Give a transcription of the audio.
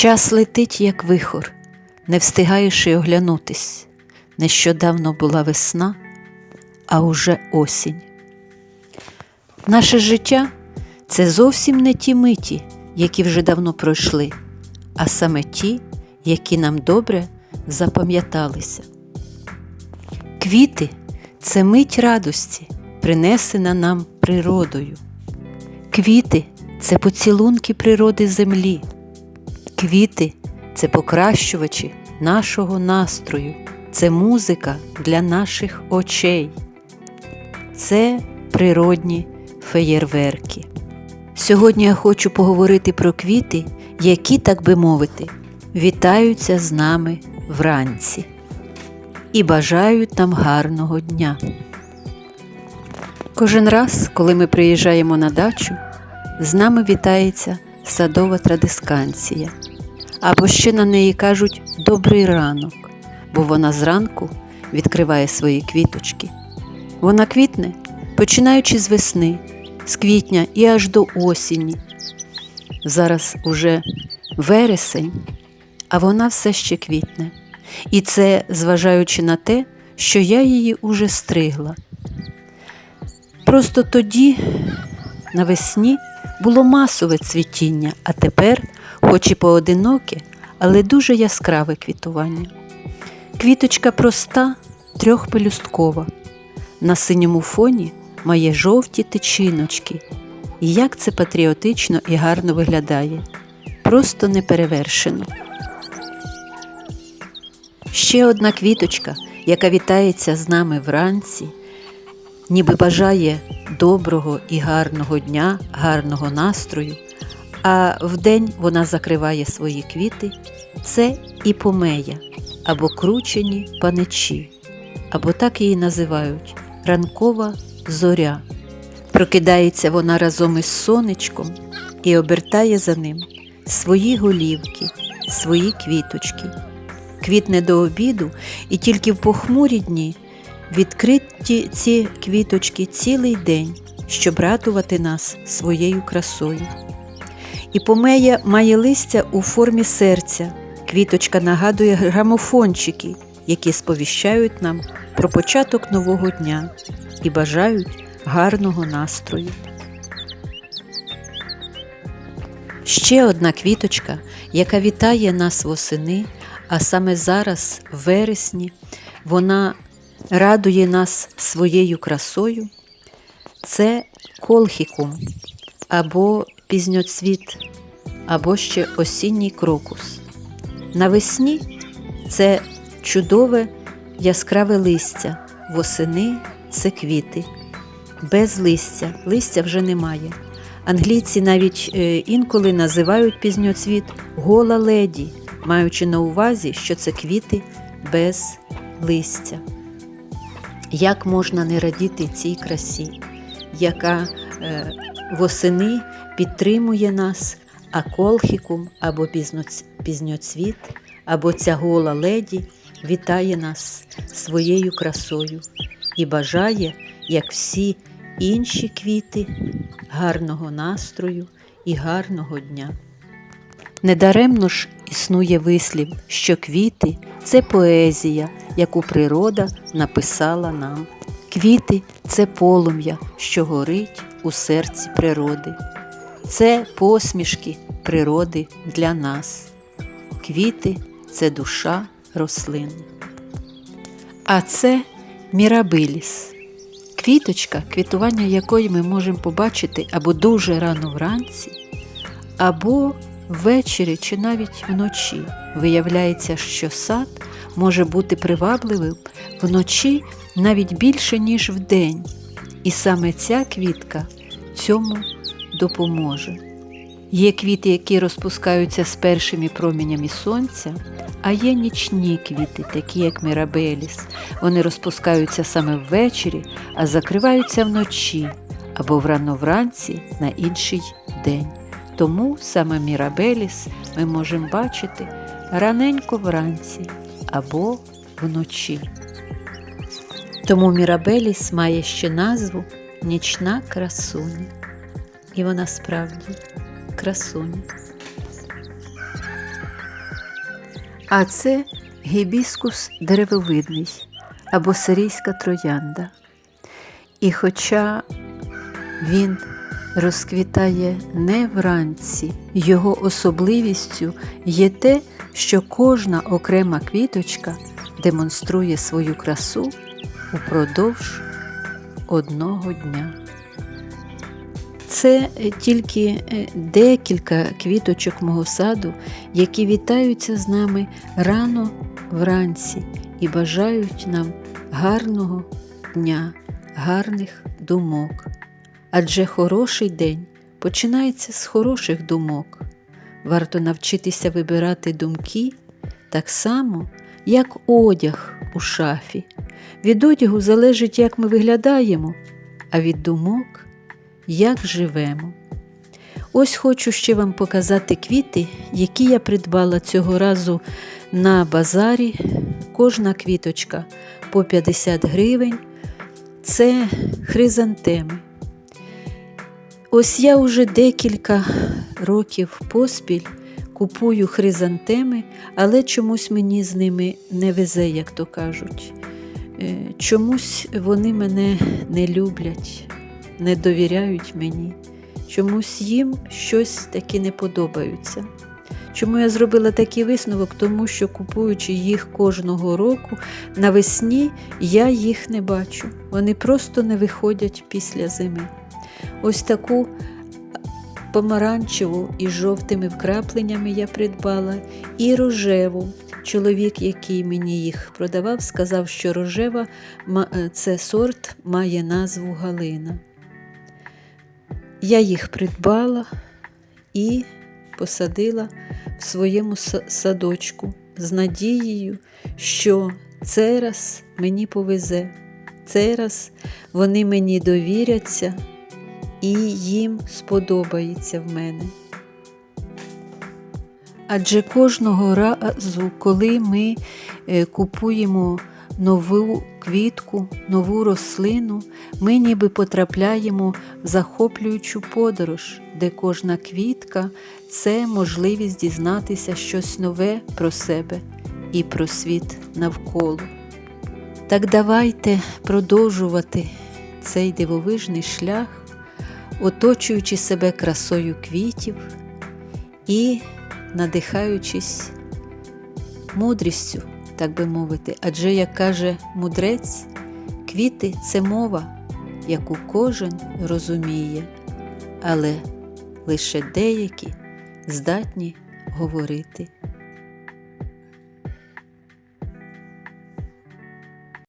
Час летить, як вихор, не встигаєш і оглянутись. Нещодавно була весна, а уже осінь. Наше життя це зовсім не ті миті, які вже давно пройшли, а саме ті, які нам добре запам'яталися. Квіти це мить радості, принесена нам природою. Квіти це поцілунки природи землі. Квіти це покращувачі нашого настрою, це музика для наших очей, це природні феєрверки. Сьогодні я хочу поговорити про квіти, які, так би мовити, вітаються з нами вранці і бажають нам гарного дня. Кожен раз, коли ми приїжджаємо на дачу, з нами вітається садова традисканція, або ще на неї кажуть добрий ранок, бо вона зранку відкриває свої квіточки. Вона квітне, починаючи з весни, з квітня і аж до осені. Зараз уже вересень, а вона все ще квітне. І це зважаючи на те, що я її уже стригла. Просто тоді, навесні, було масове цвітіння, а тепер, хоч і поодиноке, але дуже яскраве квітування. Квіточка проста, трьохпелюсткова. На синьому фоні має жовті тичиночки. І як це патріотично і гарно виглядає, просто неперевершено. Ще одна квіточка, яка вітається з нами вранці, ніби бажає доброго і гарного дня, гарного настрою, а вдень вона закриває свої квіти, це іпомея або кручені паничі, або так її називають ранкова зоря. Прокидається вона разом із сонечком і обертає за ним свої голівки, свої квіточки. Квітне до обіду, і тільки в похмурі дні відкриті ці квіточки цілий день, щоб радувати нас своєю красою. І помея має листя у формі серця. Квіточка нагадує грамофончики, які сповіщають нам про початок нового дня і бажають гарного настрою. Ще одна квіточка, яка вітає нас восени, а саме зараз, в вересні, вона радує нас своєю красою. Це колхікум або пізньоцвіт, або ще осінній крокус. Навесні це чудове яскраве листя, восени це квіти. Без листя, листя вже немає. Англійці навіть е, інколи називають пізньоцвіт гола леді, маючи на увазі, що це квіти без листя. Як можна не радіти цій красі, яка е, восени підтримує нас, а колхікум або пізньоцвіт, або ця гола леді вітає нас своєю красою і бажає, як всі інші квіти, гарного настрою і гарного дня. Недаремно ж існує вислів, що квіти це поезія, яку природа написала нам. Квіти це полум'я, що горить у серці природи. Це посмішки природи для нас. Квіти це душа рослин. А це мірабиліс. Квіточка, квітування якої ми можемо побачити або дуже рано вранці, або ввечері чи навіть вночі. Виявляється, що сад може бути привабливим вночі навіть більше, ніж вдень. І саме ця квітка цьому допоможе. Є квіти, які розпускаються з першими промінями сонця, а є нічні квіти, такі як мірабеліс. Вони розпускаються саме ввечері, а закриваються вночі або врано вранці на інший день. Тому саме мірабеліс ми можемо бачити раненько вранці або вночі. Тому мірабеліс має ще назву Нічна красуня. І вона справді красуня. А це гібіскус деревовидний або сирійська троянда. І хоча він розквітає не вранці, його особливістю є те, що кожна окрема квіточка демонструє свою красу упродовж одного дня. Це тільки е, декілька квіточок мого саду, які вітаються з нами рано вранці і бажають нам гарного дня, гарних думок. Адже хороший день починається з хороших думок. Варто навчитися вибирати думки так само, як одяг у шафі. Від одягу залежить, як ми виглядаємо, а від думок як живемо. Ось хочу ще вам показати квіти, які я придбала цього разу на базарі. Кожна квіточка по 50 гривень. Це хризантеми. Ось я вже декілька років поспіль купую хризантеми, але чомусь мені з ними не везе, як то кажуть. Е, Чомусь вони мене не люблять, не довіряють мені, чомусь їм щось таке не подобаються. Чому я зробила такий висновок? Тому що купуючи їх кожного року, навесні я їх не бачу. Вони просто не виходять після зими. Ось таку помаранчеву із жовтими вкрапленнями я придбала, і рожеву. Чоловік, який мені їх продавав, сказав, що рожева е, це сорт має назву Галина. Я їх придбала і посадила в своєму садочку з надією, що цей раз мені повезе, цей раз вони мені довіряться і їм сподобається в мене. Адже кожного разу, коли ми е, купуємо нову квітку, нову рослину, ми ніби потрапляємо в захоплюючу подорож, де кожна квітка це можливість дізнатися щось нове про себе і про світ навколо. Так давайте продовжувати цей дивовижний шлях, оточуючи себе красою квітів і надихаючись мудрістю, так би мовити. Адже, як каже мудрець, квіти це мова, яку кожен розуміє, але лише деякі здатні говорити